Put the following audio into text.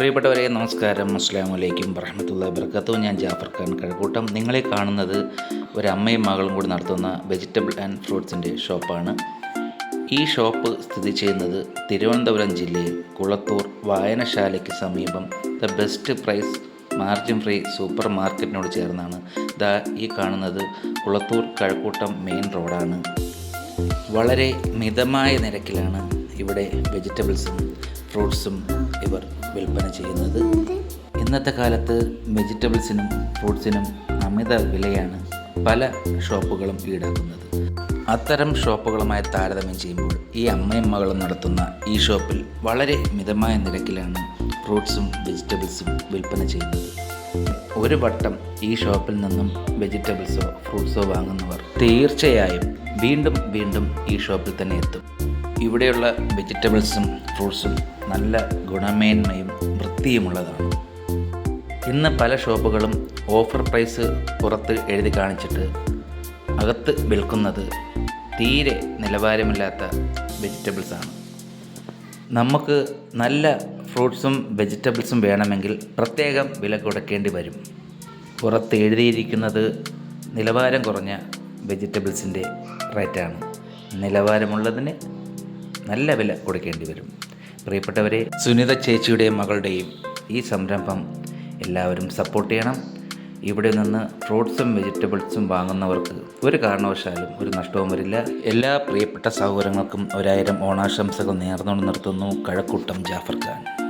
പ്രിയപ്പെട്ടവരെ നമസ്കാരം. അസ്സാം വലൈക്കും വറഹമത്തുള്ള വർക്കത്തു ഞാൻ ജാഫർ ഖാൻ കഴക്കൂട്ടം. നിങ്ങളെ കാണുന്നത് ഒരു അമ്മയും മകളും കൂടി നടത്തുന്ന വെജിറ്റബിൾ ആൻഡ് ഫ്രൂട്ട്സിന്റെ ഷോപ്പാണ്. ഈ ഷോപ്പ് സ്ഥിതി ചെയ്യുന്നത് തിരുവനന്തപുരം ജില്ലയിൽ കുളത്തൂർ വായനശാലയ്ക്ക് സമീപം the best price margin free super മാർക്കറ്റിനോട് ചേർന്നാണ്. ദാ ഈ കാണുന്നത് കുളത്തൂർ കഴക്കൂട്ടം മെയിൻ റോഡാണ്. വളരെ മിതമായ നിരക്കിലാണ് ഇവിടെ വെജിറ്റബിൾസും ഫ്രൂട്ട്സും ഇവർ വിൽപ്പന ചെയ്യുന്നത്. ഇന്നത്തെ കാലത്ത് വെജിറ്റബിൾസിനും ഫ്രൂട്ട്സിനും അമിത വിലയാണ് പല ഷോപ്പുകളും ഈടാക്കുന്നത്. അത്തരം ഷോപ്പുകളുമായി താരതമ്യം ചെയ്യുമ്പോൾ ഈ അമ്മയും മകളും നടത്തുന്ന ഈ ഷോപ്പിൽ വളരെ മിതമായ നിരക്കിലാണ് ഫ്രൂട്ട്സും വെജിറ്റബിൾസും വിൽപ്പന ചെയ്യുന്നത്. ഒരു വട്ടം ഈ ഷോപ്പിൽ നിന്നും വെജിറ്റബിൾസോ ഫ്രൂട്ട്സോ വാങ്ങുന്നവർ തീർച്ചയായും വീണ്ടും വീണ്ടും ഈ ഷോപ്പിൽ തന്നെ എത്തും. ഇവിടെയുള്ള വെജിറ്റബിൾസും ഫ്രൂട്ട്സും നല്ല ഗുണമേന്മയും വൃത്തിയുമുള്ളതാണ്. ഇന്ന് പല ഷോപ്പുകളും ഓഫർ പ്രൈസ് പുറത്ത് എഴുതി കാണിച്ചിട്ട് അകത്ത് വിൽക്കുന്നത് തീരെ നിലവാരമില്ലാത്ത വെജിറ്റബിൾസാണ്. നമുക്ക് നല്ല ഫ്രൂട്ട്സും വെജിറ്റബിൾസും വേണമെങ്കിൽ പ്രത്യേകം വില കൊടുക്കേണ്ടി വരും. പുറത്ത് എഴുതിയിരിക്കുന്നത് നിലവാരം കുറഞ്ഞ വെജിറ്റബിൾസിന്റെ റേറ്റാണ്. നിലവാരമുള്ളതിന് നല്ല വില കൊടുക്കേണ്ടി വരും. പ്രിയപ്പെട്ടവരെ സുനിത ചേച്ചിയുടെയും മകളുടെയും ഈ സംരംഭം എല്ലാവരും സപ്പോർട്ട് ചെയ്യണം. ഇവിടെ നിന്ന് ഫ്രൂട്ട്സും വെജിറ്റബിൾസും വാങ്ങുന്നവർക്ക് ഒരു കാരണവശാലും ഒരു നഷ്ടവും വരില്ല. എല്ലാ പ്രിയപ്പെട്ട സഹോദരങ്ങൾക്കും ഒരായിരം ഓണാശംസകൾ നേർന്നുകൊണ്ട് നിർത്തുന്നു കഴക്കൂട്ടം ജാഫർ ഖാൻ.